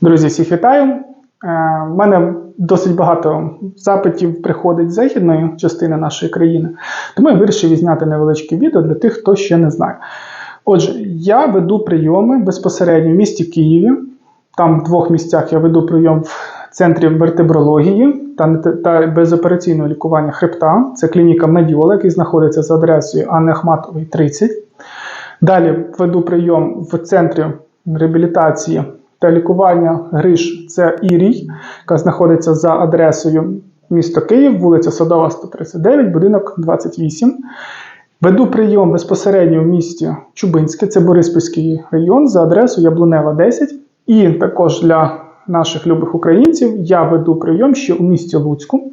Друзі, всіх вітаю. Е, В мене досить багато запитів приходить з західної частини нашої країни, тому я вирішив відзняти невеличке відео для тих, хто ще не знає. Отже, я веду прийоми безпосередньо в місті Києві. Там в двох місцях я веду прийом в центрі вертебрології та, та безопераційного лікування хребта. Це клініка Медіола, який знаходиться за адресою Анни Ахматової, 30. Далі веду прийом в центрі реабілітації та лікування гриж. Це Ірій, яка знаходиться за адресою місто Київ, вулиця Садова, 139, будинок 28. Веду прийом безпосередньо в місті Чубинське, це Бориспільський район, за адресою Яблунева 10. І також для наших любих українців я веду прийом ще у місті Луцьку.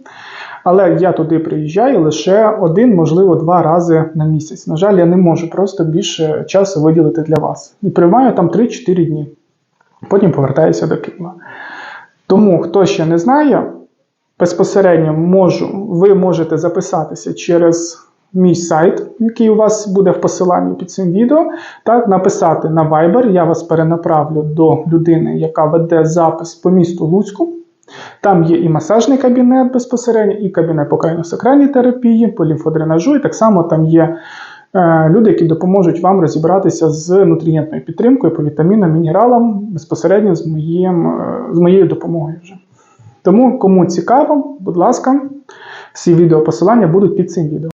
Але я туди приїжджаю лише один, можливо, два рази на місяць. На жаль, я не можу просто більше часу виділити для вас. І приймаю там 3-4 дні. Потім повертаюся до Києва. Тому, хто ще не знає, безпосередньо можу, ви можете записатися через мій сайт, який у вас буде в посиланні під цим відео, так, написати на Viber. Я вас перенаправлю до людини, яка веде запис по місту Луцьку. Там є і масажний кабінет безпосередньо, і кабінет по крайньосакральній терапії, по лімфодренажу, і так само там є люди, які допоможуть вам розібратися з нутрієнтною підтримкою по вітамінам, мінералам безпосередньо з, моїм, е, з моєю допомогою вже. Тому, кому цікаво, будь ласка, всі відеопосилання будуть під цим відео.